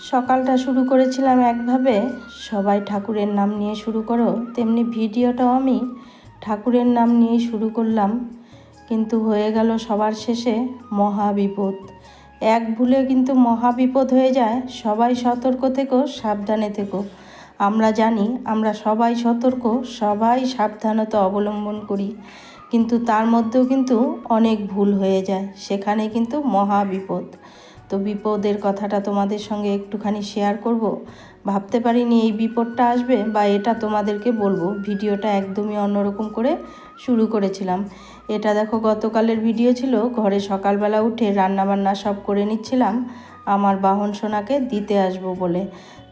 সকালটা শুরু করেছিলাম একভাবে। সবাই ঠাকুরের নাম নিয়ে শুরু করো। তেমনি ভিডিওটাও আমি ঠাকুরের নাম নিয়ে শুরু করলাম। কিন্তু হয়ে গেল সবার শেষে মহাবিপদ। এক ভুলে কিন্তু মহাবিপদ হয়ে যায়। সবাই সতর্ক থেকো, সাবধানে থেকো। আমরা জানি, আমরা সবাই সতর্ক, সবাই সাবধানতা অবলম্বন করি। কিন্তু তার মধ্যেও কিন্তু অনেক ভুল হয়ে যায়। সেখানে কিন্তু মহা বিপদ তো বিপদের কথাটা তোমাদের সঙ্গে একটুখানি শেয়ার করব। ভাবতে পারিনি এই বিপদটা আসবে বা এটা তোমাদেরকে বলব। ভিডিওটা একদমই অন্যরকম করে শুরু করেছিলাম। এটা দেখো, গতকালের ভিডিও ছিল, ঘরে সকালবেলা উঠে রান্নাবান্না সব করে নিচ্ছিলাম। আমার বাহন সোনাকে দিতে আসব বলে।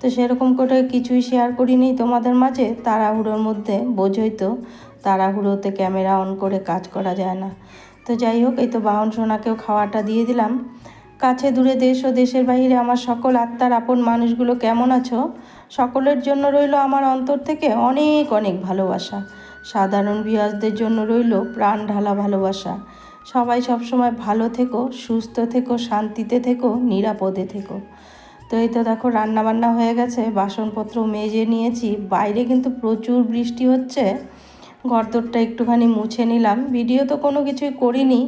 তো সেরকম করে কিছুই শেয়ার করিনি তোমাদের মাঝে। তাড়াহুড়োর মধ্যে বোঝই তো, তাড়াহুড়োতে ক্যামেরা অন করে কাজ করা যায় না। তো যাই হোক, এই তো বাহন সোনাকেও খাওয়াটা দিয়ে দিলাম। কাছে দূরে দেশ ও দেশের বাইরে আমার সকল আত্মার আপন মানুষগুলো কেমন আছো? সকলের জন্য রইল আমার অন্তর থেকে অনেক অনেক ভালোবাসা। সাধারণ বিয়াসদের জন্য রইল প্রাণ ঢালা ভালোবাসা। সবাই সবসময় ভালো থেকো, সুস্থ থেকো, শান্তিতে থেকো, নিরাপদে থেকো। তো এই তো দেখো রান্না বান্না হয়ে গেছে, বাসনপত্র মেজে নিয়েছি। বাইরে কিন্তু প্রচুর বৃষ্টি হচ্ছে। ঘরদোরটা একটুখানি মুছে নিলাম। ভিডিও তো কোনো কিছুই করিনি।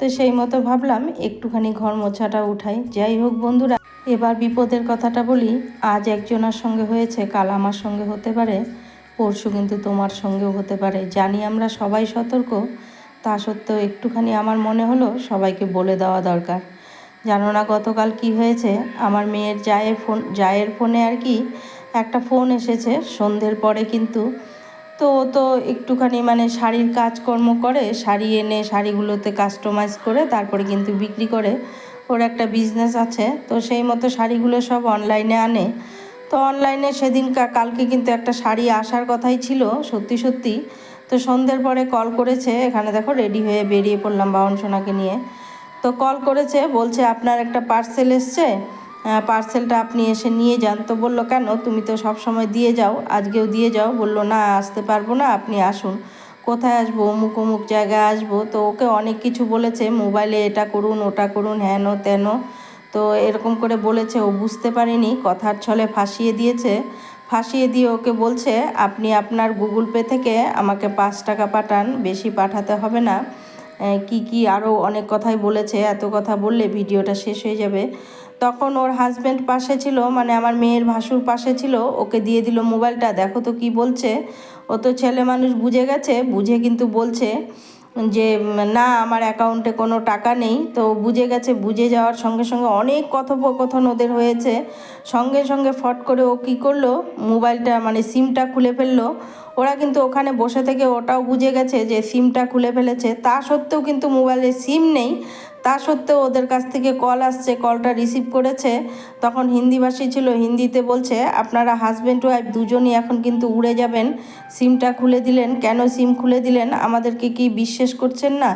তো সেই মতো ভাবলাম একটুখানি ঘর মোছাটা উঠাই। যাই হোক বন্ধুরা, এবার বিপদের কথাটা বলি, আজ একজনের সঙ্গে হয়েছে, কাল আমার সঙ্গে হতে পারে, পরশু কিন্তু তোমার সঙ্গেও হতে পারে। জানি আমরা সবাই সতর্ক, তা সত্ত্বেও একটুখানি আমার মনে হলো সবাইকে বলে দেওয়া দরকার। জানো না গতকাল কি হয়েছে, আমার মেয়ের জায়ের ফোন, জায়ের ফোনে আর কি একটা ফোন এসেছে, সন্ধ্যের পরে কিন্তু তো ও তো একটুখানি মানে শাড়ির কাজকর্ম করে, শাড়ি এনে শাড়িগুলোতে কাস্টমাইজ করে, তারপরে কিন্তু বিক্রি করে। ওর একটা বিজনেস আছে, তো সেই মতো শাড়িগুলো সব অনলাইনে আনে। তো অনলাইনে সেদিন কালকে কিন্তু একটা শাড়ি আসার কথাই ছিল, সত্যি সত্যি। তো সন্ধ্যের পরে কল করেছে, এখানে দেখো রেডি হয়ে বেরিয়ে পড়লাম বাউন সোনাকে নিয়ে। তো কল করেছে, বলছে, আপনার একটা পার্সেল এসছে? পার্সেলটা আপনি এসে নিয়ে যান। তো বলল, কেন? তুমি তো সব সময় দিয়ে যাও। আজকেও দিয়ে যাও। বলল, না, আসতে পারব না, আপনি আসুন। কোথায় আসব? অমুক অমুক জায়গায় আসব? তো ওকে অনেক কিছু বলেছে, মোবাইলে এটা করুন, ওটা করুন, হেন তেন। তো এরকম করে বলেছে, ও বুঝতে পারেনি, কথার ছলে ফাঁসিয়ে দিয়েছে। ফাঁসিয়ে দিয়ে ওকে বলছে, আপনি আপনার গুগল পে থেকে আমাকে পাঁচ টাকা পাঠান, বেশি পাঠাতে হবে না। কি কি আরও অনেক কথাই বলেছে, এত কথা বললে ভিডিওটা শেষ হয়ে যাবে। তখন ওর হাজব্যান্ড পাশে ছিল মানে আমার মেয়ের ভাসুর পাশে ছিল, ওকে দিয়ে দিল মোবাইলটা। দেখো তো কি বলছে। ও তো ছেলে মানুষ বুঝে গেছে, বুঝে কিন্তু বলছে। যে, না, আমার অ্যাকাউন্টে কোনো টাকা নেই। তো বুঝে গেছে, বুঝে যাওয়ার সঙ্গে সঙ্গে অনেক কথোপকথন ওদের হয়েছে। সঙ্গে সঙ্গে ফট করে ও কী করল, মোবাইলটা মানে সিমটা খুলে ফেলল। ওরা কিন্তু ওখানে বসে থেকে ওটাও বুঝে গেছে যে, সিমটা খুলে ফেলেছে। তা সত্ত্বেও কিন্তু মোবাইলে সিম নেই। তা সত্ত্বেও ওদের কাছ থেকে কল আসছে কলটা রিসিভ করেছে। তখন হিন্দিভাষী ছিল, হিন্দিতে বলছে, আপনারা হাজব্যান্ড ওয়াইফ দুজনই এখন কিন্তু উড়ে যাবেন। সিমটা খুলে দিলেন। কেন সিম খুলে দিলেন? আমাদেরকে কি বিশ্বাস করছেন না?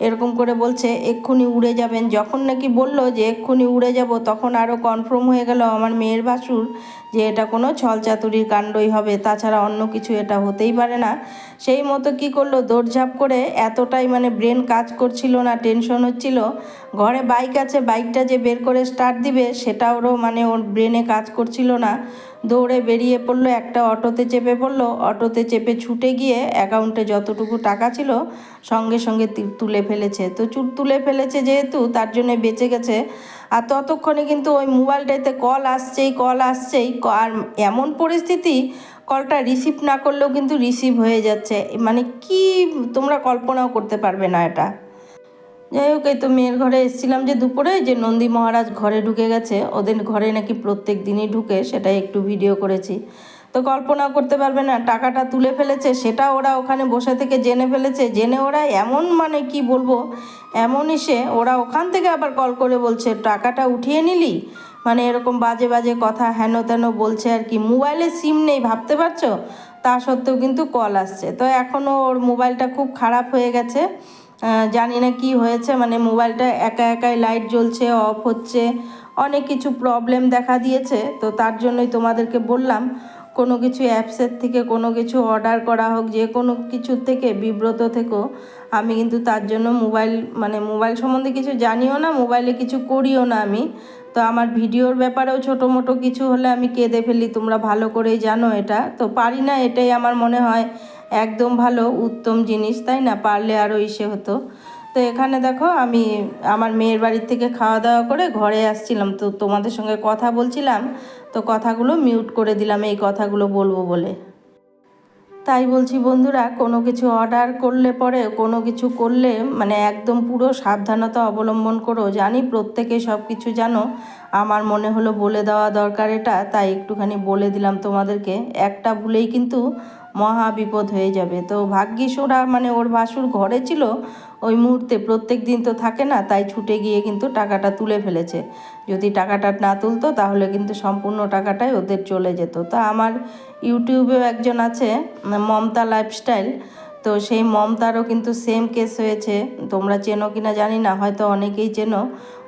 এরকম করে বলছে, এক্ষুনি উড়ে যাবেন। যখন নাকি বলল যে, এক্ষুনি উড়ে যাব, তখন আরও কনফার্ম হয়ে গেল আমার মেয়ের ভাসুর যে, এটা কোনো ছলচাতুরির কাণ্ডই হবে। তাছাড়া অন্য কিছু এটা হতেই পারে না। সেই মতো কি করল? দৌড়ঝাঁপ করে এতটাই মানে ব্রেন কাজ করছিল না টেনশন হচ্ছিল। ঘরে বাইক আছে বাইকটা যে বের করে স্টার্ট দিবে, সেটা ওরও মানে ওর ব্রেনে কাজ করছিল না। দৌড়ে বেরিয়ে পড়ল, একটা অটোতে চেপে পড়ল। অটোতে চেপে ছুটে গিয়ে অ্যাকাউন্টে যতটুকু টাকা ছিল সঙ্গে সঙ্গে তুলে ফেলেছে। তো চুট তুলে ফেলেছে যেহেতু, তার জন্য বেঁচে গেছে। আর ততক্ষণে কিন্তু ওই মোবাইলটাতে কল আসছেই কল আসছেই। আর এমন পরিস্থিতি কলটা রিসিভ না করলেও কিন্তু রিসিভ হয়ে যাচ্ছে। মানে কি তোমরা কল্পনাও করতে পারবে না এটা। যাই হোক, এই তো মেয়ের ঘরে এসেছিলাম যে দুপুরে, যে নন্দী মহারাজ ঘরে ঢুকে গেছে। ওদের ঘরে নাকি প্রত্যেক দিনই ঢুকে, সেটাই একটু ভিডিও করেছি। তো কল্পনা করতে পারবে না, টাকাটা তুলে ফেলেছে, সেটা ওরা ওখানে বসে থেকে জেনে ফেলেছে। জেনে ওরা এমন মানে কি বলব এমন এসে ওরা ওখান থেকে আবার কল করে বলছে, টাকাটা উঠিয়ে নিলি? মানে এরকম বাজে বাজে কথা হেন তেন বলছে আর কি। মোবাইলে সিম নেই, ভাবতে পারছ? তা সত্ত্বেও কিন্তু কল আসছে। তো এখনও ওর মোবাইলটা খুব খারাপ হয়ে গেছে। জানি না কি হয়েছে মানে মোবাইলটা একা একাই লাইট জ্বলছে, অফ হচ্ছে, অনেক কিছু প্রবলেম দেখা দিয়েছে, তো তার জন্যই তোমাদেরকে বললাম, কোনো কিছু অ্যাপসের থেকে, কোনো কিছু অর্ডার করা হোক, যে কোনো কিছু থেকে, বিব্রত থেকো। আমি কিন্তু তার জন্য মোবাইল মানে মোবাইল সম্বন্ধে কিছু জানিও না, মোবাইলে কিছু করিও না আমি। তো আমার ভিডিওর ব্যাপারেও ছোটো মোটো কিছু হলে আমি কেঁদে ফেলি, তোমরা ভালো করেই জানো এটা। তো পারি না, এটাই আমার মনে হয় একদম ভালো, উত্তম জিনিস, তাই না? পারলে আরও ইসে হতো। তো এখানে দেখো, আমি আমার মেয়ের বাড়ির থেকে খাওয়া দাওয়া করে ঘরে আসছিলাম। তো তোমাদের সঙ্গে কথা বলছিলাম, তো কথাগুলো মিউট করে দিলাম, এই কথাগুলো বলব বলে। তাই বলছি, বন্ধুরা, কোনো কিছু অর্ডার করলে পরে, কোনো কিছু করলে মানে একদম পুরো সাবধানতা অবলম্বন করো। জানি প্রত্যেকে সব কিছু জানো, আমার মনে হলো বলে দেওয়া দরকার এটা, তাই একটুখানি বলে দিলাম তোমাদেরকে। একটা ভুলেই কিন্তু মহা বিপদ হয়ে যাবে। তো ভাগ্যিস ওরা মানে ওর ভাসুর ঘরে ছিল, ওই মুহূর্তে প্রত্যেক দিন তো থাকে না, তাই ছুটে গিয়ে কিন্তু টাকাটা তুলে ফেলেছে। যদি টাকাটা না তুলতো, তাহলে কিন্তু সম্পূর্ণ টাকাটাই ওদের চলে যেত। তা আমার ইউটিউবেও একজন আছে, মমতা লাইফস্টাইল। তো সেই মমতারও কিন্তু সেম কেস হয়েছে। তোমরা চেনো কিনা জানি না, হয়তো অনেকেই চেনো।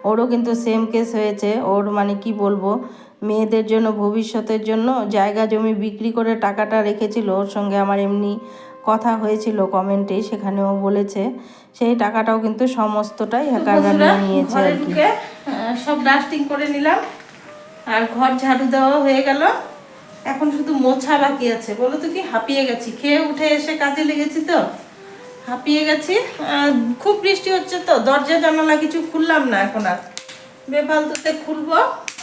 ওরও কিন্তু সেম কেস হয়েছে। ওর মানে কি বলব মেয়েদের জন্য ভবিষ্যতের জন্য জায়গা জমি বিক্রি করে টাকাটা রেখেছিল। ওর সঙ্গে আমার এমনি কথা হয়েছিল কমেন্টে সেখানেও বলেছে। সেই টাকাটাও কিন্তু সমস্তটাই হ্যাকাররা নিয়ে নিয়েছে আর কি। সব ডাস্টিং করে নিলাম। আর ঘর ঝাড়ু দেওয়া হয়ে গেল। এখন শুধু মোছা বাকি আছে। বলো তো কি হাঁপিয়ে গেছি। খেয়ে উঠে এসে কাজে লেগেছি তো? হাঁপিয়ে গেছি। খুব বৃষ্টি হচ্ছে তো দরজা জানালা কিছু খুললাম না এখন আর। বেফালতুতে খুলবো।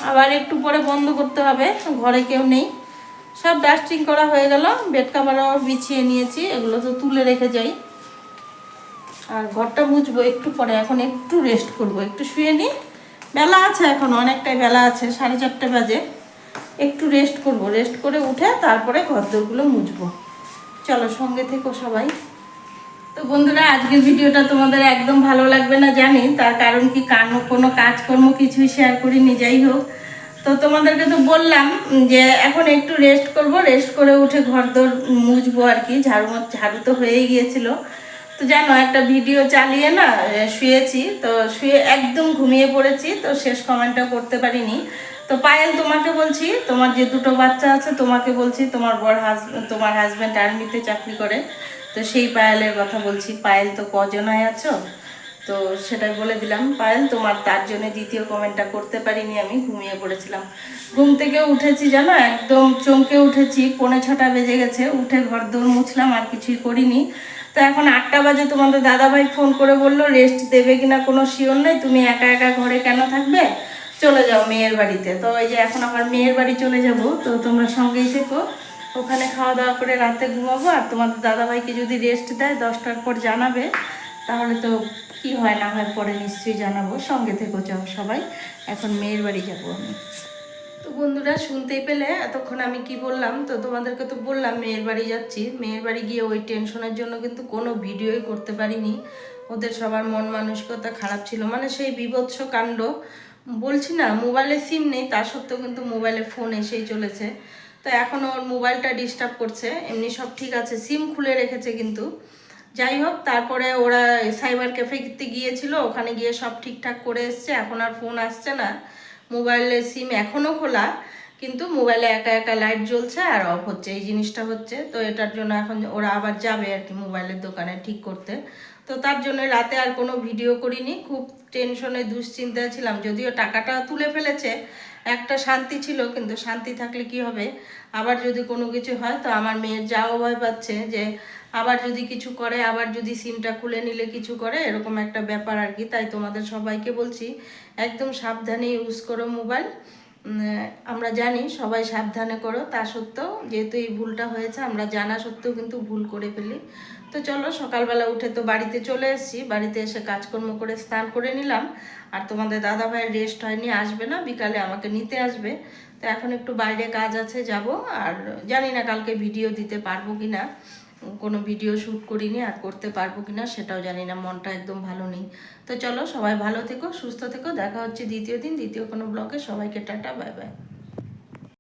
আবার একটু পরে বন্ধ করতে হবে, ঘরে কেউ নেই। সব ডাস্টিং করা হয়ে গেল, বেড কাভারও বিছিয়ে নিয়েছি, এগুলো তো তুলে রেখে যাই। আর ঘরটা মুছবো একটু পরে, এখন একটু রেস্ট করব, একটু শুয়ে নিই। বেলা আছে এখন, অনেকটাই বেলা আছে, সাড়ে চারটে বাজে। একটু রেস্ট করব রেস্ট করে উঠে তারপরে ঘর ঘরদোরগুলো মুছবো। চলো সঙ্গে থেকো সবাই। তো বন্ধুরা, আজকের ভিডিওটা তোমাদের একদম ভালো লাগবে না জানি, তার কারণ কি কারণ কোনো কাজকর্ম কিছুই শেয়ার করিনি, যাই হোক। তো তোমাদেরকে তো বললাম যে, এখন একটু রেস্ট করব রেস্ট করে উঠে ঘর দোর মুছবো আর কি, ঝাড়ু ঝাড়ু তো হয়েই গিয়েছিল। তো জানো, একটা ভিডিও চালিয়ে না শুয়েছি, তো শুয়ে একদম ঘুমিয়ে পড়েছি, তো শেষ কমেন্টটা করতে পারিনি। তো পায়েল, তোমাকে বলছি, তোমার যে দুটো বাচ্চা আছে, তোমাকে বলছি, তোমার বড় হাজব্যান্ড তোমার হাজব্যান্ড আর্মিতে চাকরি করে। তো সেই পায়েলের কথা বলছি, পায়েল তো কজনায় আছো? তো সেটাই বলে দিলাম, পায়েল, তোমার তার জন্য দ্বিতীয় কমেন্টটা করতে পারিনি আমি, ঘুমিয়ে পড়েছিলাম। ঘুম থেকে উঠেছি জানো, একদম চমকে উঠেছি, পৌনে ছটা বেজে গেছে, উঠে ঘর দৌড় মুছলাম, আর কিছুই করিনি। তো এখন আটটা বাজে, তোমাদের দাদাভাই ফোন করে বলল, রেস্ট দেবে কিনা কোনো শিওর নেই, তুমি একা একা ঘরে কেন থাকবে? চলে যাও মেয়ের বাড়িতে। তো এই যে এখন আমার মেয়ের বাড়ি চলে যাব, তো তোমরা সঙ্গেই থেকো। ওখানে খাওয়া দাওয়া করে রাতে ঘুমাবো আর তোমাদের দাদাভাইকে যদি রেস্ট দেয়, দশটার পর জানাবে, তাহলে তো কি হয় না হয় পরে নিশ্চয়ই জানাব। সঙ্গে থেকো যাও সবাই। এখন মেয়ের বাড়ি যাব আমি। তো বন্ধুরা, শুনতেই পেলে? এতক্ষণ আমি কি বললাম? তো তোমাদেরকে তো বললাম, মেয়ের বাড়ি যাচ্ছি। মেয়ের বাড়ি গিয়ে ওই টেনশনের জন্য কিন্তু কোনো ভিডিওই করতে পারিনি। ওদের সবার মন মানসিকতা খারাপ ছিল। মানে সেই বিভৎস কাণ্ড, বলছি না, মোবাইলে সিম নেই, তা সত্ত্বেও কিন্তু মোবাইলে ফোন এসেই চলেছে। তো এখন ওর মোবাইলটা ডিস্টার্ব করছে। এমনি সব ঠিক আছে সিম খুলে রেখেছে কিন্তু। যাই হোক, তারপরে ওরা সাইবার ক্যাফেতে গিয়েছিল, ওখানে গিয়ে সব ঠিকঠাক করে এসছে। এখন আর ফোন আসছে না। মোবাইলের সিম এখনও খোলা, কিন্তু মোবাইলে একা একা লাইট জ্বলছে আর অফ হচ্ছে। এই জিনিসটা হচ্ছে, তো এটার জন্য এখন ওরা আবার যাবে আর কি মোবাইলের দোকানে ঠিক করতে। তো তার জন্য রাতে আর কোনো ভিডিও করিনি। খুব টেনশনে, দুশ্চিন্তায় ছিলাম। যদিও টাকাটা তুলে ফেলেছে, একটা শান্তি ছিল, কিন্তু শান্তি থাকলে কি হবে? আবার যদি কোনো কিছু হয়, তো আমার মেয়ের যাও ভয় পাচ্ছে যে আবার যদি কিছু করে, আবার যদি সিমটা খুলে নিলে কিছু করে, এরকম একটা ব্যাপার আর কি। তাই তোমাদের সবাইকে বলছি, একদম সাবধানে ইউজ করো মোবাইল আমরা জানি, সবাই সাবধানে করো, তা সত্ত্বেও যেহেতু এই ভুলটা হয়েছে, আমরা জানা সত্ত্বেও কিন্তু ভুল করে ফেলি। তো চলো, সকালবেলা উঠে তো বাড়িতে চলে এসেছি। বাড়িতে এসে কাজকর্ম করে স্নান করে নিলাম। আর তোমাদের দাদা ভাইয়ের রেস্ট হয়নি, আসবে না, বিকালে আমাকে নিতে আসবে। তো এখন একটু বাইরে কাজ আছে, যাব। আর জানি না কালকে ভিডিও দিতে পারব কি না কোনো ভিডিও শ্যুট করিনি আর করতে পারব কি না সেটাও জানি না, মনটা একদম ভালো নেই। তো চলো, সবাই ভালো থেকো, সুস্থ থেকো, দেখা হচ্ছে দ্বিতীয় দিন, দ্বিতীয় কোনো ব্লগে সবাইকে টাটা বাই বাই